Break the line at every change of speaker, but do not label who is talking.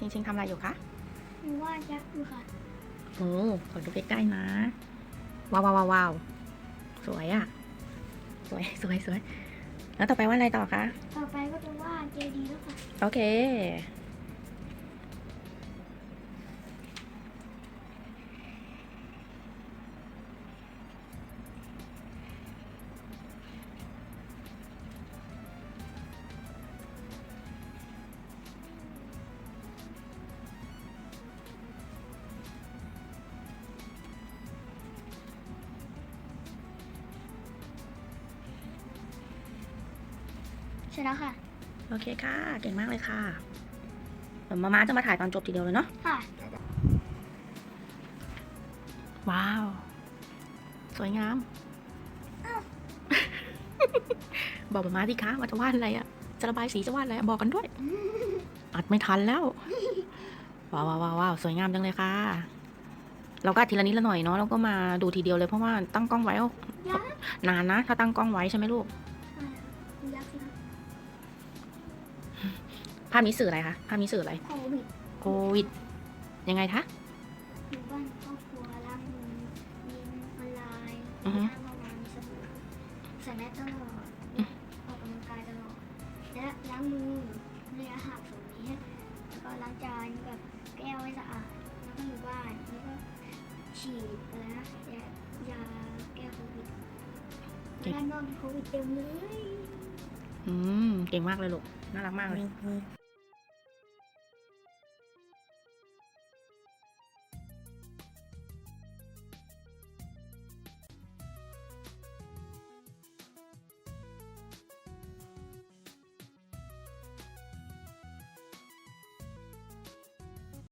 ชิงชิงทำอะไรอยู่คะ
หนูว่ายักษ์อยู่ค่ะ
โอ้ขอดูใกล้ๆนะ ว้าวว้าวว้าวว้าวสวยอะสวยสวยสวยแล้วต่อไปว่าอะไรต่อคะ
ต่อไปก็จะว่าเจดีย์แล้วค่ะ
โอเค
ใช่แล้วค่ะ
โอเคค่ะ เก่งมากเลยค่ะเดี๋ยวมาม่าจะมาถ่ายตอนจบทีเดียวเลยเนาะ
ค่ะ
ว้าว สวยงามบอกมาม่าสิคะว่าจะวาดอะไรอะจะระบายสีจะวาดอะไรอะบอกกันด้วย อัดไม่ทันแล้ว ว้าวว้าวว้าวว้าวสวยงามจังเลยค่ะ เราก็อัดทีละนิดละหน่อยเนาะแล้วก็มาดูทีเดียวเลยเพราะว่าตั้งกล้องไว้ก็
ยักษ์
นานนะ ถ้าตั้งกล้องไว้ใช่ไหมลูก
ยักษ์นะ
ภาพนี้สื่ออะไรคะ ภาพนี้สื่ออะไร
โควิด
โควิด ยังไงคะ
อยู่บ้านครอบครัวล้างมือเรียนออนไลน์
อือฮึ
ห้ามวางสบู่ใส่แมสตลอดออกกำลังกายตลอด และล้างมือระยะห่างสองเมตรแล้วก็ล้างจานกับแก้วให้สะอาด แล้วก็อยู่บ้าน แล้วก็ฉีดอะไรนะยายาแก้โควิดด้านนอกมีโควิดเต็มเลย
อืม เก่งมากเลยลูก น่ารักมากเลย